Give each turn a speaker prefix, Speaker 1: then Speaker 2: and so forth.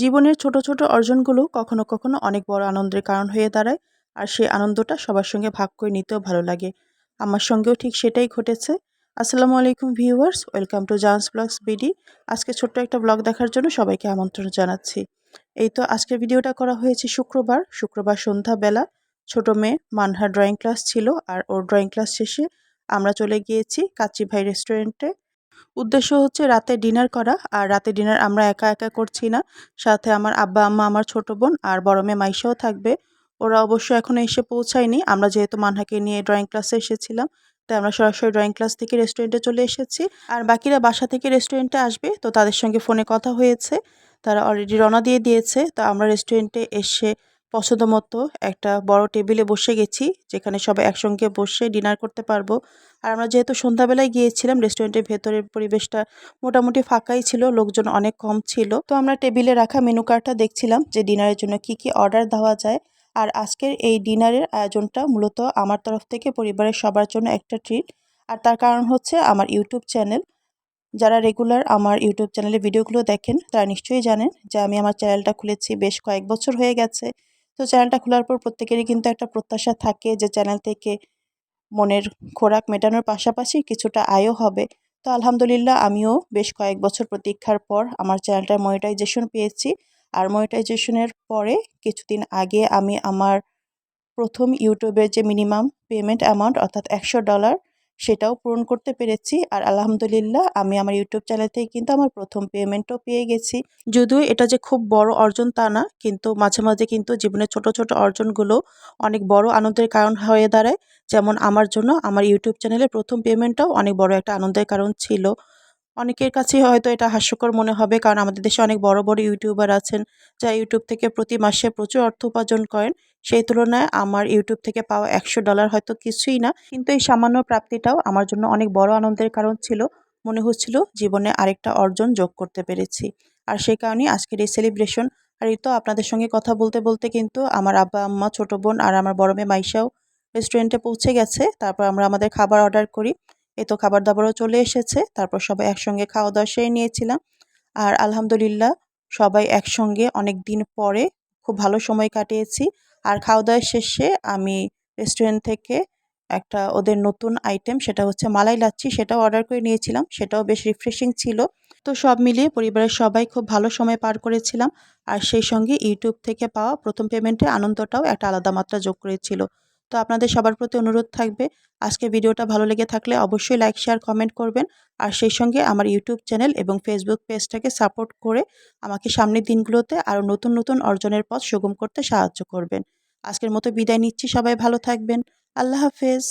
Speaker 1: জীবনের ছোট ছোট অর্জনগুলো কখনো কখনো অনেক বড় আনন্দের কারণ হয়ে দাঁড়ায়, আর সেই আনন্দটা সবার সঙ্গে ভাগ করে নিতেও ভালো লাগে। আমার সঙ্গেও ঠিক সেটাই ঘটেছে। আসসালামু আলাইকুম viewers, welcome to Jans blogs BD. আজকে ছোট্ট একটা ব্লগ দেখার জন্য সবাইকে আমন্ত্রণ জানাচ্ছি। এই তো আজকের ভিডিওটা করা হয়েছে শুক্রবার। শুক্রবার সন্ধ্যাবেলা ছোট মেয়ে মানহা ড্রয়িং ক্লাস ছিল, আর ওর ড্রয়িং ক্লাস শেষে আমরা চলে গিয়েছি কাচ্চি ভাই রেস্টুরেন্টে উদ্দেশ্য হচ্ছে রাতে ডিনার করা, আর রাতে ডিনার আমরা একা একা করছি না। সাথে আমার আব্বা, আম্মা, আমার ছোট বোন আর বড় মেয়ে মাইশাও থাকবে। ওরা অবশ্য এখনও এসে পৌঁছায়নি। আমরা যেহেতু মানহাকে নিয়ে ড্রয়িং ক্লাসে এসেছিলাম, তাই আমরা সরাসরি ড্রয়িং ক্লাস থেকে রেস্টুরেন্টে চলে এসেছি। আর বাকিরা বাসা থেকে রেস্টুরেন্টে আসবে, তো তাদের সঙ্গে ফোনে কথা হয়েছে। তারা অলরেডি রওনা দিয়ে দিয়েছে, তো আমরা রেস্টুরেন্টে এসে পছন্দ মতো একটা বড় টেবিলে বসে গেছি, যেখানে সবাই একসঙ্গে বসে ডিনার করতে পারব। আর আমরা যেহেতু সন্ধ্যাবেলায় গিয়েছিলাম রেস্টুরেন্টের ভেতরের পরিবেশটা মোটামুটি ফাঁকাই ছিল, লোকজন অনেক কম ছিল। তো আমরা টেবিলে রাখা মেনু কার্ডটা দেখছিলাম যে ডিনারের জন্য কি কি অর্ডার দেওয়া যায়। আর আজকের এই ডিনারের আয়োজনটা মূলত আমার তরফ থেকে পরিবারের সবার জন্য একটা ট্রিট আর তার কারণ হচ্ছে আমার ইউটিউব চ্যানেল। যারা রেগুলার আমার ইউটিউব চ্যানেলে ভিডিওগুলো দেখেন, তারা নিশ্চয়ই জানেন যে আমি আমার চ্যানেলটা খুলেছি বেশ কয়েক বছর হয়ে গেছে। তো চ্যানেলটা খোলার পর প্রত্যেকেরই কিন্তু একটা প্রত্যাশা থাকে যে চ্যানেল থেকে মনের খোরাক মেটানোর পাশাপাশি কিছুটা আয়ও হবে। তো আলহামদুলিল্লাহ, আমিও বেশ কয়েক বছর প্রতীক্ষার পর আমার চ্যানেলটার মনিটাইজেশন পেয়েছি। আর মনিটাইজেশনের পরে কিছুদিন আগে আমি আমার প্রথম ইউটিউবের যে মিনিমাম পেমেন্ট অ্যামাউন্ট অর্থাৎ একশো ডলার সেটাও পূরণ করতে পেরেছি। আর আলহামদুলিল্লাহ, আমি আমার ইউটিউব চ্যানেল থেকে কিন্তু আমার প্রথম পেমেন্টও পেয়ে গেছি। যদিও এটা যে খুব বড় অর্জন তা না, কিন্তু মাঝে মাঝে কিন্তু জীবনের ছোট ছোট অর্জনগুলো অনেক বড় আনন্দের কারণ হয়ে দাঁড়ায়। যেমন আমার জন্য আমার ইউটিউব চ্যানেলের প্রথম পেমেন্টটাও অনেক বড় একটা আনন্দের কারণ ছিল। অনেকের কাছেই হয়তো এটা হাস্যকর মনে হবে, কারণ আমাদের দেশে অনেক বড় বড় ইউটিউবার আছেন যা ইউটিউব থেকে প্রতি মাসে প্রচুর অর্থ উপার্জন করেন। সেই তুলনায় আমার ইউটিউব থেকে পাওয়া একশো ডলার হয়তো কিছুই না। কিন্তু এই সামান্য প্রাপ্তিটাও আমার জন্য অনেক বড় আনন্দের কারণ ছিল। মনে হচ্ছিল জীবনে আরেকটা অর্জন যোগ করতে পেরেছি। আর সেই কারণেই আজকের এই সেলিব্রেশন আর এই তো আপনাদের সঙ্গে কথা বলতে বলতে কিন্তু আমার আব্বা, আম্মা, ছোটো বোন আর আমার বড় মেয়ে মাইশাও রেস্টুরেন্টে পৌঁছে গেছে। তারপর আমরা আমাদের খাবার অর্ডার করি। এ তো খাবার দাবারও চলে এসেছে। তারপর সবাই একসঙ্গে খাওয়া দাওয়া সেরে নিয়েছিলাম। আর আলহামদুলিল্লাহ সবাই একসঙ্গে অনেক দিন পরে খুব ভালো সময় কাটিয়েছি। আর খাওয়া দাওয়ার শেষে আমি রেস্টুরেন্ট থেকে একটা ওদের নতুন আইটেম সেটা হচ্ছে মালাই লাচ্ছি, সেটাও অর্ডার করে নিয়েছিলাম। সেটাও বেশ রিফ্রেশিং ছিল। তো সব মিলিয়ে পরিবারের সবাই খুব ভালো সময় পার করেছিলাম। আর সেই সঙ্গে ইউটিউব থেকে পাওয়া প্রথম পেমেন্টে আনন্দটাও একটা আলাদা মাত্রা যোগ করেছিল। তো আপনাদের সবার প্রতি অনুরোধ থাকবে। আজকে ভিডিওটা ভালো লেগে থাকলে অবশ্যই লাইক শেয়ার কমেন্ট করবেন। আর সেই সঙ্গে আমার ইউটিউব চ্যানেল এবং ফেসবুক পেজটাকে সাপোর্ট করে আমাকে সামনের দিনগুলোতে আরও নতুন নতুন অর্জনের পথ সুগম করতে সাহায্য করবেন। আজকের মতো বিদায় নিচ্ছি। সবাই ভালো থাকবেন। আল্লাহ হাফেজ।